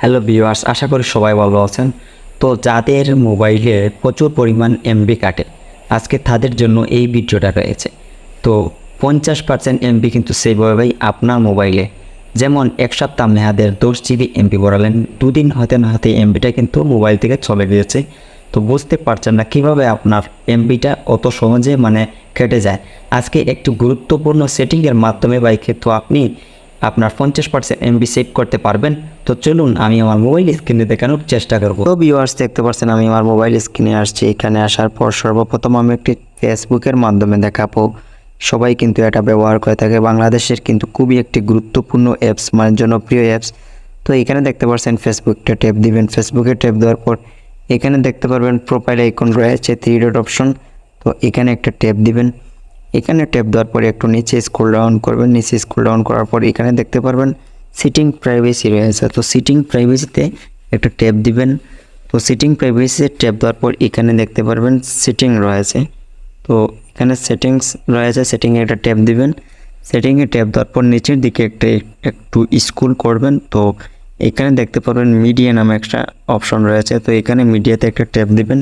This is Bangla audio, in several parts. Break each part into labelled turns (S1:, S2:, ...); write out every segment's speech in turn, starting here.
S1: হ্যালো ভিউয়ার্স আশা করি সবাই ভালো আছেন। তো যাদের মোবাইলে প্রচুর পরিমাণ এমবি কাটে, আজকে তাদের জন্য এই ভিডিওটা রয়েছে। তো পঞ্চাশ পার্সেন্ট এমবি কিন্তু হবে আপনার মোবাইলে, যেমন এক সপ্তাহ মেয়াদের দশ জিবি এমবি বলালেন দুদিন হাতে না হতে এমবিটা কিন্তু মোবাইল থেকে চলে গিয়েছে। তো বুঝতে পারছেন না কীভাবে আপনার এমবিটা অত সহজে মানে কেটে যায়। আজকে একটু গুরুত্বপূর্ণ সেটিংয়ের মাধ্যমে বা কিন্তু আপনি আপনার পঞ্চাশ পার্সেন্ট এমবি সেভ করতে পারবেন। তো চলুন, আমি আমার মোবাইল স্ক্রিনে দেখানোর চেষ্টা করব। তো ভিউয়ার্স দেখতে পাচ্ছেন আমি আমার মোবাইল স্ক্রিনে আসছি। এখানে আসার পর সর্বপ্রথম আমি একটি ফেসবুকের মাধ্যমে দেখাবো। সবাই কিন্তু এটা ব্যবহার করে থাকে। বাংলাদেশের কিন্তু খুবই একটি গুরুত্বপূর্ণ অ্যাপস মানে জনপ্রিয় অ্যাপস তো এখানে দেখতে পাচ্ছেন ফেসবুকটা ট্যাপ দিবেন। ফেসবুকে ট্যাপ দেওয়ার পর এখানে দেখতে পারবেন প্রোফাইল আইকন রয়েছে থ্রি ডট অপশন তো এখানে একটা ট্যাপ দিবেন। এখানে ট্যাপ দেওয়ার পরে একটু নিচে স্ক্রল ডাউন করবেন। নিচে স্ক্রল ডাউন করার পর এখানে দেখতে পারবেন সিটিং প্রাইভেসি রয়েছে। তো সিটিং প্রাইভেসিতে একটা ট্যাপ দিবেন। তো সিটিং প্রাইভেসিতে ট্যাপ দেওয়ার পর এখানে দেখতে পারবেন সিটিং রয়েছে। তো এখানে সেটিংস রয়েছে সেটিংয়ে একটা ট্যাপ দিবেন। সেটিংয়ে ট্যাপ দেওয়ার পর নিচের দিকে একটা, একটু স্কুল করবেন। তো এখানে দেখতে পারবেন মিডিয়া নামে একটা অপশন রয়েছে। তো এখানে মিডিয়াতে একটা ট্যাপ দিবেন।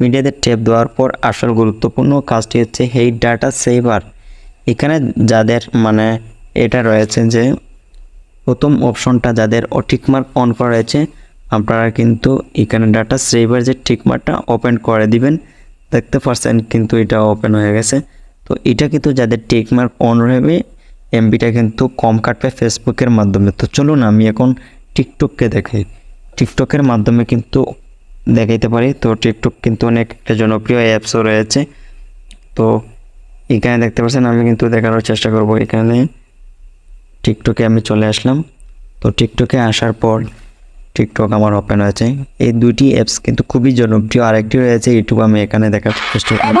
S1: মিডিয়াতে ট্যাপ দেওয়ার পর আসল গুরুত্বপূর্ণ কাজটি হচ্ছে হেই ডাটা সেভার। এখানে যাদের মানে এটা রয়েছে যে প্রথম অপশনটা যাদের টিকমার্ক অন করা রয়েছে, আপনারা কিন্তু এখানে ডাটা সেভার যে টিকমার্কটা ওপেন করে দিবেন, দেখতে পাচ্ছেন কিন্তু এটা ওপেন হয়ে গেছে। তো এটা কিন্তু যাদের টিকমার্ক অন রয়েবে, এমবিটা কিন্তু কম কাটবে ফেসবুকের মাধ্যমে। তো চলুন আমি এখন টিকটককে দেখাই টিকটকের মাধ্যমে কিন্তু দেখাইতে পারি। তো টিকটক কিন্তু অনেক একটা জনপ্রিয় অ্যাপসও রয়েছে। তো এখানে দেখতে পাচ্ছেন আমি কিন্তু দেখানোর চেষ্টা করব। এখানে টিকটকে আমি চলে আসলাম। তো টিকটকে আসার পর টিকটক আমার ওপেন হয়েছে। এই দুটি অ্যাপস কিন্তু খুবই জনপ্রিয়। আরেকটি রয়েছে ইউটিউব আমি এখানে দেখার চেষ্টা করব।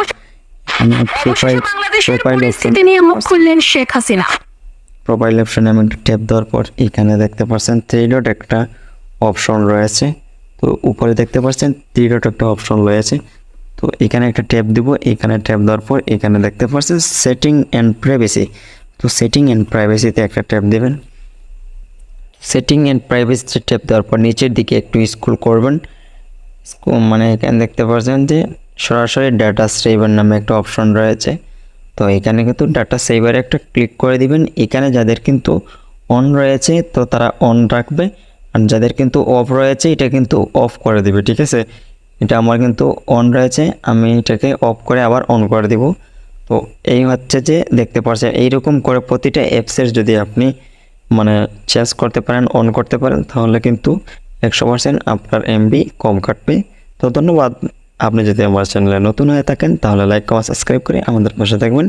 S1: প্রোফাইল অপশন আমি একটা ট্যাপ দেওয়ার পর এখানে দেখতে পাচ্ছেন থ্রি ডট একটা অপশন রয়েছে। তো উপরে দেখতে পাচ্ছেন ডট একটা অপশন রয়েছে তো এখানে একটা ট্যাপ দিব, এখানে ট্যাপ দেওয়ার পর এখানে দেখতে পাচ্ছেন সেটিং অ্যান্ড প্রাইভেসি তো সেটিং অ্যান্ড প্রাইভেসিতে একটা ট্যাপ দেবেন। সেটিং অ্যান্ড প্রাইভেসিতে ট্যাপ দেওয়ার পর নিচের দিকে একটু স্ক্রল করবেন। মানে এখানে দেখতে পাচ্ছেন যে সরাসরি ডাটা সেভার নামে একটা অপশন রয়েছে। তো এখানে কিন্তু ডাটা সেভারে একটা ক্লিক করে দিবেন। এখানে যাদের কিন্তু অন রয়েছে, তো তারা অন রাখবে। আর যাদের কিন্তু অফ রয়েছে, এটা কিন্তু অফ করে দিবে, ঠিক আছে? এটা আমার কিন্তু অন রয়েছে, আমি এটাকে অফ করে আবার অন করে দিব। তো এই হচ্ছে যে দেখতে পাচ্ছেন এইরকম করে প্রতিটা অ্যাপসের যদি আপনি মানে চেঞ্জ করতে পারেন অন করতে পারেন, তাহলে কিন্তু একশো পার্সেন্ট আপনার এমবি কম কাটবে। তো ধন্যবাদ, আপনি যদি আমার চ্যানেলে নতুন হয়ে থাকেন, তাহলে লাইক কমেন্ট সাবস্ক্রাইব করে আমাদের পাশে থাকবেন।